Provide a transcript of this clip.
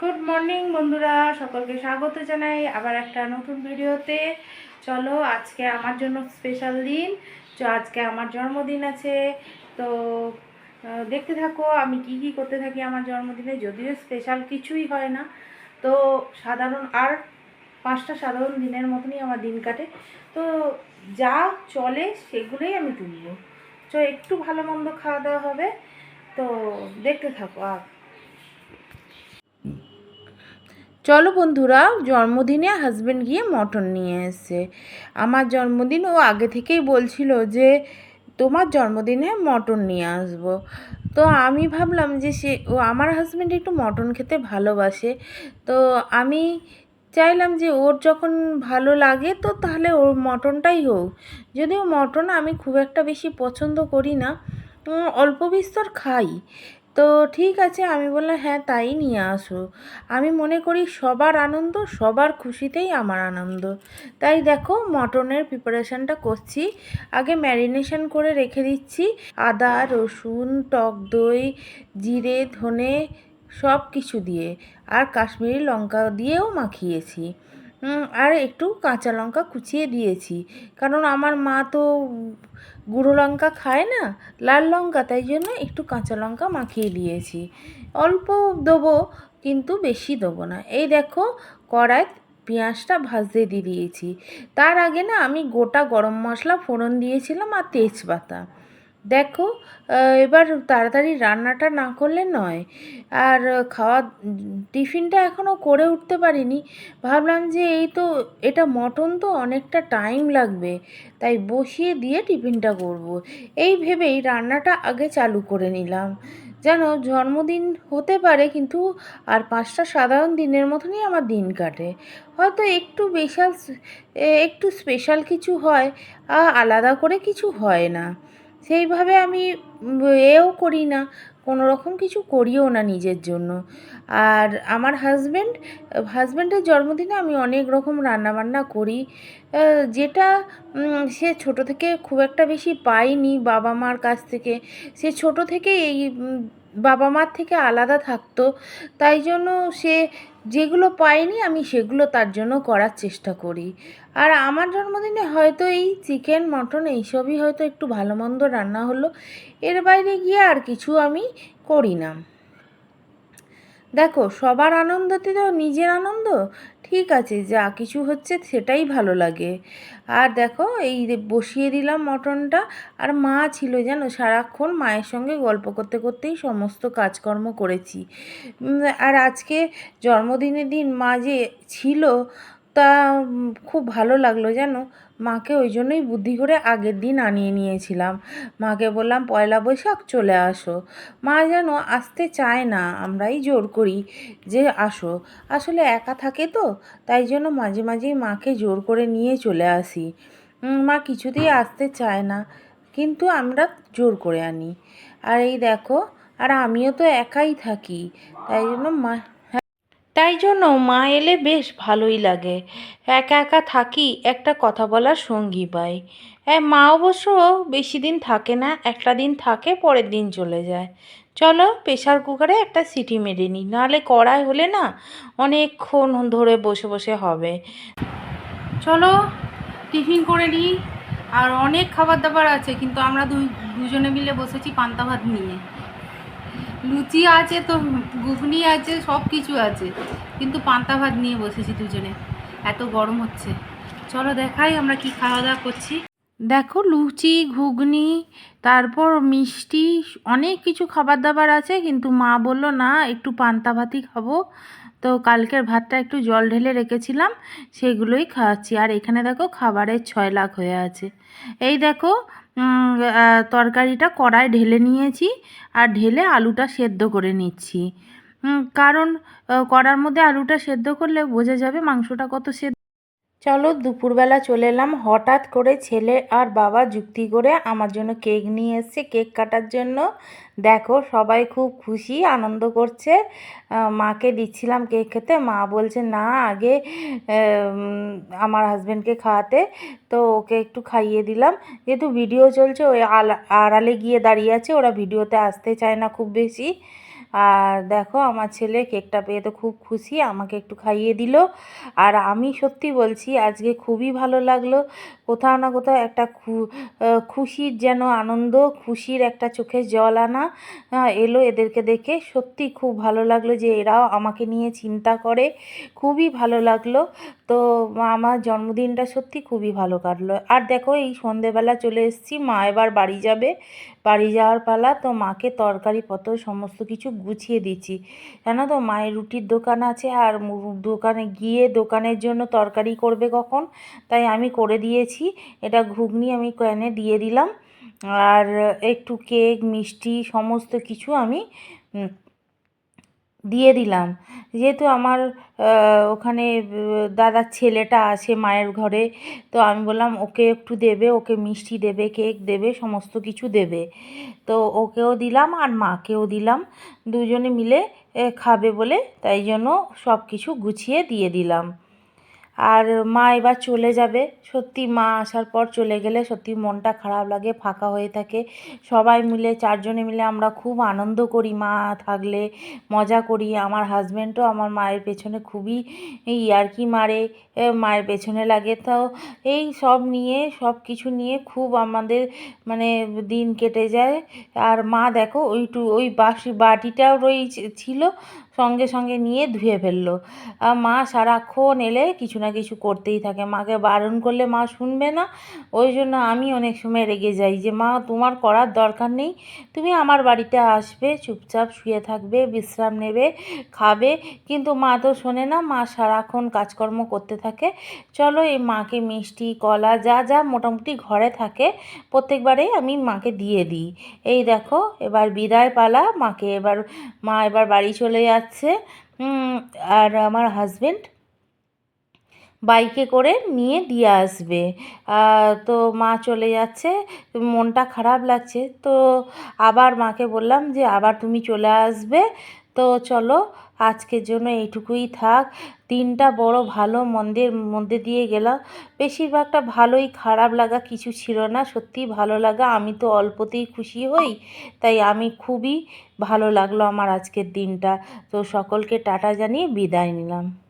Good morning বন্ধুরা। সকলকে স্বাগত জানাই আবার একটা নতুন ভিডিওতে। চলো, আজকে আমার জন্য স্পেশাল দিন। তো আজকে আমার জন্মদিন আছে। তো দেখতে থাকো, আমি কি কি করতে থাকি আমার জন্মদিনে, যদিও স্পেশাল কিছুই হয় না। তো, সাধারণ, আর পাঁচটা সাধারণ দিনের মতনই আমার দিন কাটে। তো, যা চলে সেগুলোই আমি তুলব। তো, একটু ভালো মন্দ খাওয়া দাওয়া হবে। তো, দেখতে থাকো, আর চলো বন্ধুরা, জন্মদিনে হাজব্যান্ড গিয়ে মটন নিয়ে এসছে আমার জন্মদিন ও আগে থেকেই বলছিল যে, তোমার জন্মদিনে মটন নিয়ে আসব। তো আমি ভাবলাম যে সে, ও আমার হাজব্যান্ড একটু মটন খেতে ভালোবাসে। তো আমি চাইলাম যে ওর যখন ভালো লাগে, তো তাহলে ওর মটনটাই হোক। যদিও মটন আমি খুব একটা বেশি পছন্দ করি না অল্প বিস্তর খাই। তো ঠিক আছে, আমি বললাম হ্যাঁ তাই নিয়ে আসো। আমি মনে করি সবার আনন্দ সবার খুশিতেই আমার আনন্দ। তাই দেখো, মটনের প্রিপারেশানটা করছি। আগে ম্যারিনেশন করে রেখে দিচ্ছি। আদা, রসুন, টক দই, জিরে, ধনে সব কিছু দিয়ে। আর কাশ্মীরি লঙ্কা দিয়েও মাখিয়েছি। আর একটু কাঁচা লঙ্কা কুচিয়ে দিয়েছি। কারণ আমার মা তো গুঁড়ো লঙ্কা খায় না, লাল লঙ্কা, তাই জন্য একটু কাঁচা লঙ্কা মাখিয়ে দিয়েছি। অল্প দেবো, কিন্তু বেশি দেবো না। এই দেখো কড়াই পেঁয়াজটা ভাজতে দিয়ে দিয়েছি। তার আগে না আমি গোটা গরম মশলা ফোড়ন দিয়েছিলাম আর তেজপাতা। দেখো এবার তাড়াতাড়ি রান্নাটা না করলে নয়। আর খাওয়া, টিফিনটা এখনও করে উঠতে পারিনি। ভাবলাম যে এই তো, এটা মটন তো অনেকটা টাইম লাগবে। তাই বসিয়ে দিয়ে টিফিনটা করব। এই ভেবেই রান্নাটা আগে চালু করে নিলাম। যেন জন্মদিন হতে পারে, কিন্তু আর পাঁচটা সাধারণ দিনের মতনই আমার দিন কাটে। হয়তো একটু বিশাল একটু স্পেশাল কিছু হয় আলাদা করে কিছু হয় না। সেইভাবে আমি এও করি না, কোনো রকম কিছু করিও না নিজের জন্য। আর আমার হাজব্যান্ড হাজব্যান্ডের জন্মদিনে আমি অনেক রকম রান্নাবান্না করি। যেটা সে ছোট থেকে খুব একটা বেশি পায়নি বাবা মার কাছ থেকে। সে ছোট থেকে এই বাবা মার থেকে আলাদা থাকতো। তাই জন্য সে যেগুলো পাইনি আমি সেগুলো তার জন্য করার চেষ্টা করি। আর আমার জন্মদিনে হয়তো এই চিকেন, মটন এইসবই হয়তো একটু ভালো মন্দ রান্না হলো, এর বাইরে গিয়ে আর কিছু আমি করি না। দেখো, সবার আনন্দতে তো নিজের আনন্দ ঠিক আছে, যা কিছু হচ্ছে সেটাই ভালো লাগে। আর দেখো, এই বসিয়ে দিলাম মটনটা, আর মা ছিল যেন সারাক্ষণ মায়ের সঙ্গে গল্প করতে করতেই সমস্ত কাজকর্ম করেছি। আর আজকে জন্মদিনের দিন মা যে ছিল তা খুব ভালো লাগল জানো? মাকে ওই জন্যই বুদ্ধি করে আগের দিন আনিয়ে নিয়েছিলাম। মাকে বললাম, পয়লা বৈশাখ চলে আসো। মা যেন আসতে চায় না, আমরাই জোর করি যে আসো। আসলে একা থাকে তো, তাই জন্য মাঝে মাঝেই মাকে জোর করে নিয়ে চলে আসি। মা কিছুতেই আসতে চায় না, কিন্তু আমরা জোর করে আনি। আর এই দেখো, আর আমিও তো একাই থাকি, তাই জন্য মা তাই জন্য মা এলে বেশ ভালোই লাগে। একা একা থাকি, একটা কথা বলার সঙ্গী পাই। হ্যাঁ মা অবশ্য বেশি দিন থাকে না, একটা দিন থাকে, পরের দিন চলে যায়। চলো প্রেশার কুকারে একটা সিটি মেরে নিই, নাহলে কড়াই হলে না অনেকক্ষণ ধরে বসে বসে হবে। চলো, টিফিন করে নিই। আর অনেক খাবার দাবার আছে, কিন্তু আমরা দুই, দুজনে মিলে বসেছি পান্তা ভাত নিয়ে। লুচি আছে তো, ঘুগনি আছে সব কিছু আছে। কিন্তু পান্তা ভাত নিয়ে বসেছি দুজনে। এত গরম হচ্ছে। চলো দেখাই আমরা কি খাওয়া দাওয়া করছি। দেখো লুচি, ঘুগনি, তারপর মিষ্টি, অনেক কিছু খাবার দাবার আছে, কিন্তু মা বলল, না, একটু পান্তা ভাতই খাব। তো কালকের ভাতটা একটু জল ঢেলে রেখেছিলাম, সেগুলোই খাওয়াচ্ছি। আর এখানে দেখো খাবারের ছয় লাখ হয়ে আছে। এই দেখো তরকারিটা কড়ায় ঢেলে নিয়েছি আর ঢেলে আলুটা সেদ্ধ করে নিচ্ছি। কারণ কড়ার মধ্যে আলুটা সেদ্ধ করলে বোঝা যাবে মাংসটা কত সেদ্ধ চলো দুপুরবেলা চলে এলাম। হঠাৎ করে ছেলে আর বাবা যুক্তি করে আমার জন্য কেক নিয়ে এসছে কেক কাটার জন্য। দেখো সবাই খুব খুশি, আনন্দ করছে। মাকে দিচ্ছিলাম কেক খেতে। মা বলছে, না, আগে আমার হাজব্যান্ডকে খাওয়াতে। তো ওকে একটু খাইয়ে দিলাম। যেহেতু ভিডিও চলছে, ওই আড়ালে গিয়ে দাঁড়িয়ে আছে, ওরা ভিডিওতে আসতে চায় না খুব বেশি। আর দেখো আমার ছেলে কেকটা পেয়ে তো খুব খুশি, আমাকে একটু খাইয়ে দিল। আর আমি সত্যি বলছি, আজকে খুবই ভালো লাগল। কোথাও না কোথাও একটা খুশির যেন আনন্দ, খুশির একটা চোখে জল আনা এলো এদেরকে দেখে। সত্যি খুব ভালো লাগল যে এরাও আমাকে নিয়ে চিন্তা করে। খুবই ভালো লাগল। তো আমার জন্মদিনটা সত্যি খুবই ভালো কাটলো। আর দেখো এই সন্ধেবেলা চলে এসেছি, মা এবার বাড়ি যাবে। বাড়ি যাওয়ার পালা তো মাকে তরকারি পত্র সমস্ত কিছু গুছিয়ে দিচ্ছি। কেন তো, মায়ের রুটির দোকান আছে আর দোকানে গিয়ে দোকানের জন্য তরকারি করবে কখন? তাই আমি করে দিয়েছি। এটা ঘুগনি আমি ক্যানে দিয়ে দিলাম। আর একটু কেক, মিষ্টি, সমস্ত কিছু আমি দিয়ে দিলাম। যেহেতু আমার ওখানে দাদার ছেলেটা আছে মায়ের ঘরে, তো আমি বললাম, ওকে একটু দেবে, ওকে মিষ্টি দেবে, কেক দেবে, সমস্ত কিছু দেবে। তো ওকেও দিলাম আর মাকেও দিলাম। দুজনে মিলে খাবে বলে, তাই জন্য সব কিছু গুছিয়ে দিয়ে দিলাম। আর মা এবার চলে যাবে। সত্যি মা আসার পর চলে গেলে সত্যি মনটা খারাপ লাগে, ফাঁকা হয়ে থাকে। সবাই মিলে, চারজনে মিলে আমরা খুব আনন্দ করি মা থাকলে, মজা করি। আমার হাজব্যান্ডও আমার মায়ের পেছনে খুবই ইয়ার্কি মারে মায়ের পেছনে লাগে। তো এই সব নিয়ে, সব কিছু নিয়ে খুব আমাদের মানে দিন কেটে যায়। আর মা দেখো ওইটু ওই বাসি, বাটিটাও রই ছিল। সঙ্গে সঙ্গে নিয়ে ধুয়ে ফেলল। মা সারাক্ষণ এলে কিছু না কিছু করতেই থাকে। মাকে বারণ করলে মা শুনবে না। ওই জন্য আমি অনেক সময় রেগে যাই যে, মা, তোমার করার দরকার নেই। তুমি আমার বাড়িতে আসবে, চুপচাপ শুয়ে থাকবে, বিশ্রাম নেবে, খাবে। কিন্তু মা তো শোনে না। মা সারাক্ষণ কাজকর্ম করতে থাকে। চলো এই মাকে মিষ্টি, কলা, যা যা মোটামুটি ঘরে থাকে প্রত্যেকবারেই আমি মাকে দিয়ে দিই। এই দেখো, এবার বিদায় পালা। মাকে এবার, মা এবার বাড়ি চলে যাচ্ছে। উম, আর আমার হাজবেন্ড বাইকে করে নিয়ে দিয়ে আসবে। তো মা চলে যাচ্ছে মনটা খারাপ লাগছে। তো আবার মাকে বললাম যে আবার তুমি চলে আসবে তো চলো, আজকের জন্য এইটুকুই থাক। দিনটা বড় ভালো, মন্দের মধ্যে দিয়ে গেলাম। বেশিরভাগটা ভালোই খারাপ লাগা কিছু ছিল না, সত্যি ভালো লাগা। আমি তো অল্পতেই খুশি হই, তাই আমি খুবই ভালো লাগল আমার আজকের দিনটা। তো সকলকে টাটা জানিয়ে বিদায় নিলাম।